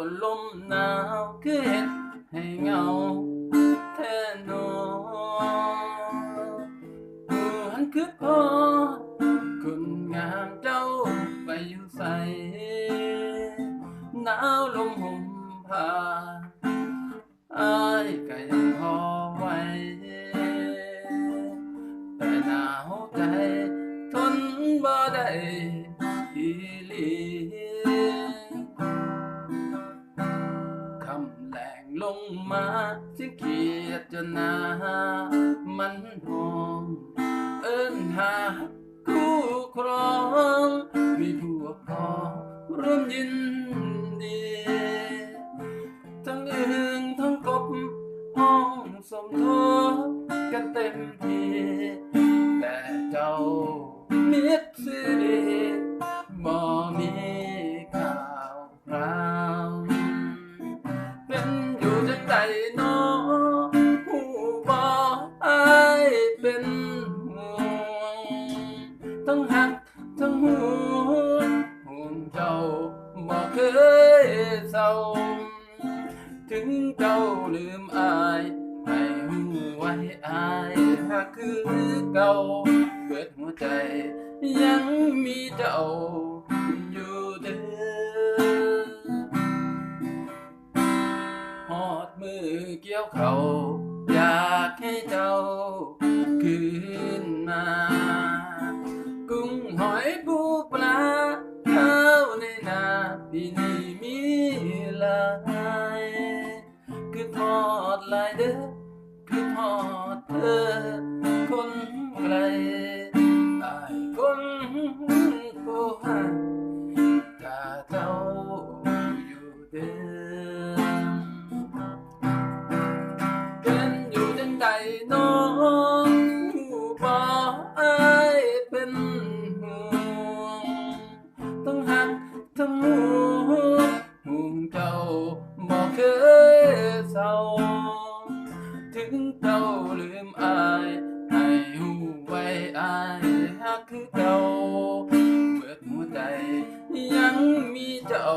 ็ลมหนาวคือเห็ดให้เงาแท้หนอผู้หันคือพ่อคุณงามเจ้าไปอยู่ใสหนาวลมห่มผ้าอายก็ยังพอไหวแต่หนาวใจทนบ่ได้ ลงลงมาที่เกียดจนหนามันหอมเอิ้นหาคู่ครอง มีผัวพองร่วมยินดี ทั้งอึ่งทั้งกบห้องสมทบกันเต็มที อยู่จังใดน้อผู้บ่อายเป็นห่วงทั้งหักทั้งห่วงห่วงเจ้าบ่เคยเศร้า ถึงเจ้าลืมอายให้หูไว้อายหากคือเก่าเกิดหัวใจยังมีเจ้า ดมือเกี่ยวเขาอยากให้เจ้าคืนมา กุ้งหอยปูปลาข้าวในนาปีนี้มีหลายคือทอดลายเด้อคือทอดเธอ ใดน้องผู้บ่อายเป็นห่วงต้องหักทั้งห่วงห่วงเจ้าบ่เคยเศร้าถึงเจ้าลืมอายให้หูไว้อายหักคือเก่าเบิดหัวใจยังมีเจ้า